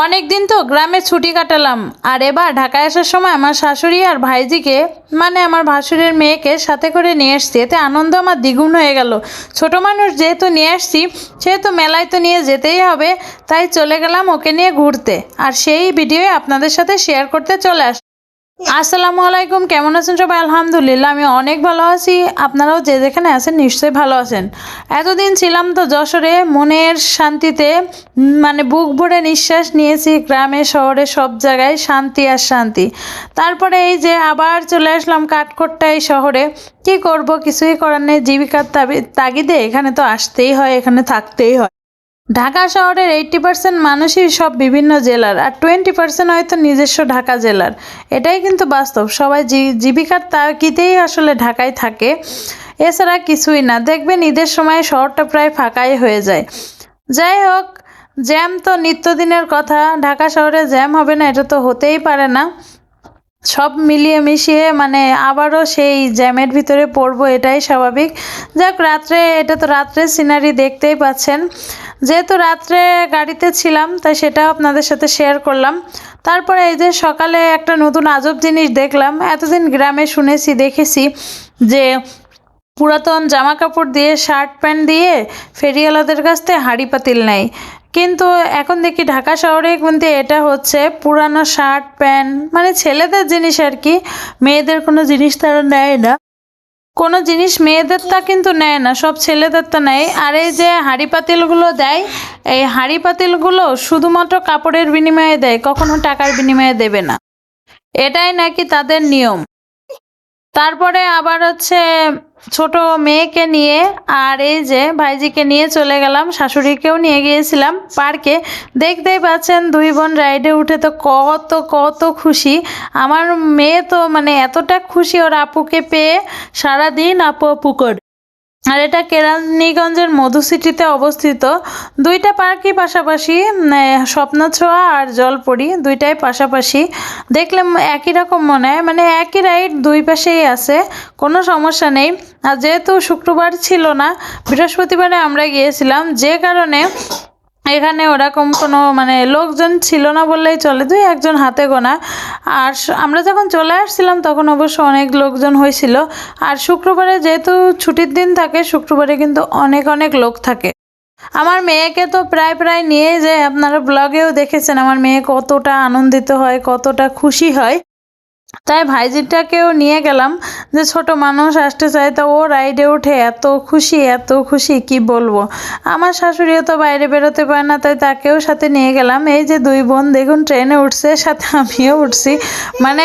অনেক দিন তো গ্রামে ছুটি কাটালাম, আর এবার ঢাকায় আসার সময় আমার শাশুড়ি আর ভাইজিকে মানে আমার ভাসুরের মেয়েকে সাথে করে নিয়ে আসছি। এতে আনন্দ আমার দ্বিগুণ হয়ে গেল। ছোট মানুষ যেহেতু নিয়ে আসছি, সেহেতু মেলায় তো নিয়ে যেতেই হবে, তাই চলে গেলাম ওকে নিয়ে ঘুরতে। আর সেই ভিডিও আপনাদের সাথে শেয়ার করতে চলে আস আসসালামু আলাইকুম, কেমন আছেন সবাই? আলহামদুলিল্লাহ, আমি অনেক ভালো আছি। আপনারাও যে যেখানে আছেন নিশ্চয়ই ভালো আছেন। এতদিন ছিলাম তো যশোরে, মনের শান্তিতে মানে বুক ভরে নিঃশ্বাস নিয়েছি গ্রামে, শহরে, সব জায়গায় শান্তি আর শান্তি। তারপরে এই যে আবার চলে আসলাম কাঠখোট্টাই শহরে। কি করব, কিছুই করার নেই, জীবিকার তাগিদে এখানে তো আসতেই হয়, এখানে থাকতেই হয়। ঢাকা শহরের এইট্টি পার্সেন্ট মানুষই সব বিভিন্ন জেলার আর টোয়েন্টি পার্সেন্ট হয়তো নিজস্ব ঢাকা জেলার। এটাই কিন্তু বাস্তব। সবাই জীবিকার তাগিদেই আসলে ঢাকায় থাকে। এছাড়া কিছুই না। দেখবেন ঈদের সময় শহরটা প্রায় ফাঁকাই হয়ে যায়। যাই হোক, জ্যাম তো নিত্যদিনের কথা। ঢাকা শহরে জ্যাম হবে না, এটা তো হতেই পারে না। সব মিলিয়ে মিশিয়ে মানে আবারও সেই জ্যামের ভিতরে পড়ব, এটাই স্বাভাবিক। যাক, রাত্রে, এটা তো রাত্রে সিনারি দেখতেই পাচ্ছেন। যেহেতু রাত্রে গাড়িতে ছিলাম, তাই সেটাও আপনাদের সাথে শেয়ার করলাম। তারপরে এই যে সকালে একটা নতুন আজব জিনিস দেখলাম, এতদিন গ্রামে শুনেছি, দেখেছি যে পুরাতন জামা কাপড় দিয়ে শার্ট প্যান্ট দিয়ে ফেরিওয়ালাদের কাছ থেকে হাঁড়ি পাতিল নেয়। কিন্তু এখন দেখি ঢাকা শহরে কিন্তু এটা হচ্ছে পুরানো শার্ট, প্যান্ট মানে ছেলেদের জিনিস আর কি, মেয়েদের কোনো জিনিস তারা নেয় না। কোনো জিনিস মেয়েদের তা কিন্তু নেয় না, সব ছেলেদের তা নেয়। আর এই যে হাঁড়ি পাতিলগুলো দেয়, এই হাঁড়ি পাতিলগুলো শুধুমাত্র কাপড়ের বিনিময়ে দেয়, কখনো টাকার বিনিময়ে দেবে না। এটাই নাকি তাদের নিয়ম। তারপরে আবার হচ্ছে ছোট মেয়েকে নিয়ে আর এই যে ভাইজিকে নিয়ে চলে গেলাম, শাশুড়িকেও নিয়ে গিয়েছিলাম পার্কে। দেখতেই পাচ্ছেন দুই বোন রাইডে উঠে তো কত কত খুশি। আমার মেয়ে তো মানে এতটা খুশি ওর আপুকে পেয়ে, সারাদিন আপু আপু করে আর এটা কেরানীগঞ্জের মধু সিটিতে অবস্থিত। দুইটা পার্কই পাশাপাশি স্বপ্নছোঁয়া আর জলপরি দুইটাই পাশাপাশি। দেখলে একই রকম মনে হয় মানে একই রাইড দুই পাশেই আছে, কোনো সমস্যা নেই। আর যেহেতু শুক্রবার ছিল না, বৃহস্পতিবারে আমরা গিয়েছিলাম, যে কারণে এখানে ওরকম কোনো মানে লোকজন ছিল না বললেই চলে। দুই একজন হাতে গোনা। আর আমরা যখন চলে আসছিলাম, তখন অবশ্য অনেক লোকজন হয়েছিল। আর শুক্রবারে যেহেতু ছুটির দিন থাকে, শুক্রবারে কিন্তু অনেক অনেক লোক থাকে। আমার মেয়েকে তো প্রায় প্রায় নিয়ে যায় আপনারা ব্লগেও দেখেছেন, আমার মেয়ে কতটা আনন্দিত হয়, কতটা খুশি হয়। তাই ভাইজিটাকেও নিয়ে গেলাম যে ছোট মানুষ আসতে চায় তা ও রাইডে উঠে এত খুশি এত খুশি, কি বলব? আমার শাশুড়িও তো বাইরে বেরোতে পারে না, তাই তাকেও সাথে নিয়ে গেলাম। এই যে দুই বোন দেখুন, ট্রেনে উঠছে, সাথে আমিও উঠছি। মানে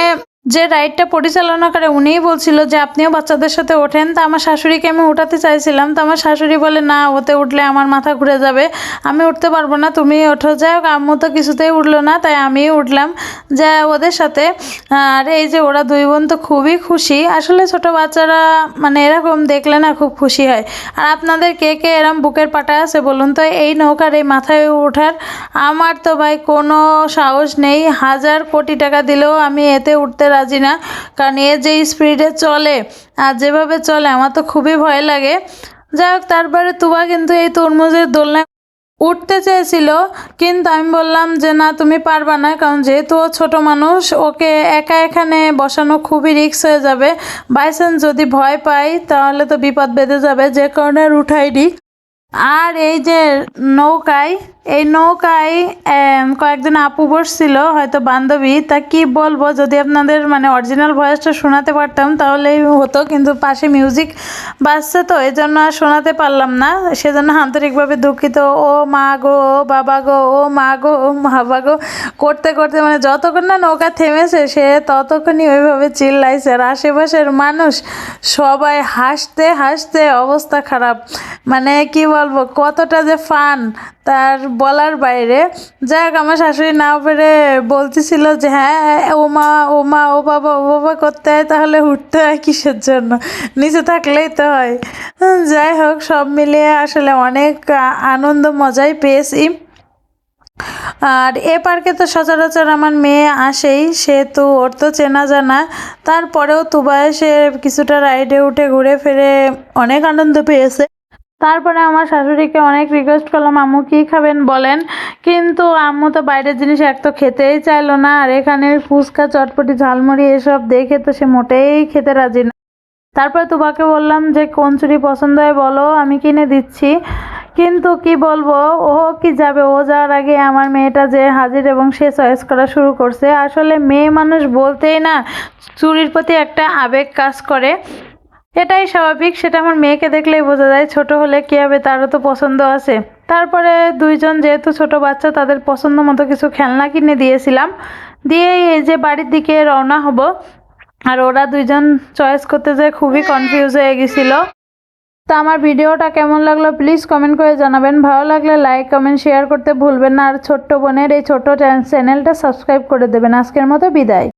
যে রাইডটা পরিচালনা করে উনিই বলছিল যে, আপনিও বাচ্চাদের সাথে ওঠেন। তা আমার শাশুড়িকে আমি ওঠাতে চাইছিলাম। তো আমার শাশুড়ি বলে, না, ওতে উঠলে আমার মাথা ঘুরে যাবে। আমি উঠতে পারব না, তুমি ওঠো। যাই হোক, আম্মু তো কিছুতেই উঠল না, তাই আমিও উঠলাম। যা ওদের সাথে আর এই যে ওরা দুই বোন তো খুবই খুশি। আসলে ছোট বাচ্চারা মানে এরকম দেখলে না খুব খুশি হয়। আর আপনাদের কে কে এরম বুকের পাটা আছে বলুন তো? এই নৌকার এই মাথায় ওঠার আমার তো ভাই কোনো সাহস নেই। হাজার কোটি টাকা দিলেও আমি এতে উঠতে রাজি না। কারণ এ যে স্পিডে চলে, আর যেভাবে চলে, আমার তো খুবই ভয় লাগে। যাই হোক, তারপরে তুবা কিন্তু এই তরমুজের দোলনায় উঠতে চেয়েছিল। কিন্তু আমি বললাম যে, না, তুমি পারবা না, কারণ যেহেতু ও ছোট মানুষ, ওকে একা এখানে বসানো খুবই রিক্স হয়ে যাবে। বাইচান্স যদি ভয় পাই, তাহলে তো বিপদ বেঁধে যাবে, যে কারণে উঠাইনি। আর এই যে নৌকায় এই নৌকায় এম, কয়েকজন আপু বসছিল হয়তো বান্ধবী। তা কি বলব যদি আপনাদের মানে অরিজিনাল ভয়েসটা শোনাতে পারতাম তাহলেই হতো। কিন্তু পাশে মিউজিক বাজছে তো এই জন্য আর শোনাতে পারলাম না। সেজন্য আন্তরিকভাবে দুঃখিত। ও মা গো ও বাবা গো ও মা গো ও বাবা গো। করতে করতে মানে যতক্ষণ না নৌকা থেমেছে সে ততক্ষণই ওইভাবে চিল্লাইছে। আর আশেপাশের মানুষ সবাই হাসতে হাসতে অবস্থা খারাপ। মানে কি বলব কতটা যে ফান তার বলার বাইরে। যাই হোক, আমার শাশুড়ি না পেরে বলতেছিল যে হ্যাঁ ও মা ও মা, ও বাবা ও বাবা করতে হয়, তাহলে উঠতে হয় কিসের জন্য? নিচে থাকলেই তো হয়। যাই হোক, সব মিলিয়ে আসলে অনেক আনন্দ, মজাই পেয়েছি। আর এ পার্কে তো সচরাচর আমার মেয়ে আসেই সেহেতু ওর তো চেনা জানা। তারপরেও তুবা সে কিছুটা রাইডে উঠে ঘুরে ফিরে অনেক আনন্দ পেয়েছে। তারপরে আমার শাশুড়িকে অনেক রিকোয়েস্ট করলাম, আম্মু কী খাবেন বলেন? কিন্তু আম্মু তো বাইরের জিনিস এক তো খেতেই চাইলো না, আর এখানে ফুচকা, চটপটি, ঝালমুড়ি এসব দেখে তো সে মোটেই খেতে রাজি না। তারপরে তুবাকে বললাম যে, কোন চুড়ি পছন্দ হয় বলো, আমি কিনে দিচ্ছি। কিন্তু কি বলব, ও কি যাবে? ও যাওয়ার আগে আমার মেয়েটা যে হাজির এবং সে চয়েস করা শুরু করছে। আসলে মেয়ে মানুষ বলতেই না চুরির প্রতি একটা আবেগ কাজ করে। এটাই স্বাভাবিক, সেটা আমার মেয়েকে দেখলেই বোঝা যায়। ছোট হলে কী হবে, তারও তো পছন্দ আছে। তারপরে দুইজন যেহেতু ছোট বাচ্চা, তাদের পছন্দ মতো কিছু খেলনা কিনে দিয়েছিলাম। দিয়ে এই যে বাড়ির দিকে রওনা হব, আর ওরা দুইজন চয়েস করতে যেয়ে খুবই কনফিউজ হয়ে গেছিল। তো আমার ভিডিওটা কেমন লাগল প্লিজ কমেন্ট করে জানাবেন। ভালো লাগলে লাইক কমেন্ট শেয়ার করতে ভুলবেন না। আর ছোট্ট বোনের এই ছোট্ট চ্যানেলটা সাবস্ক্রাইব করে দেবেন। আজকের মতো বিদায়।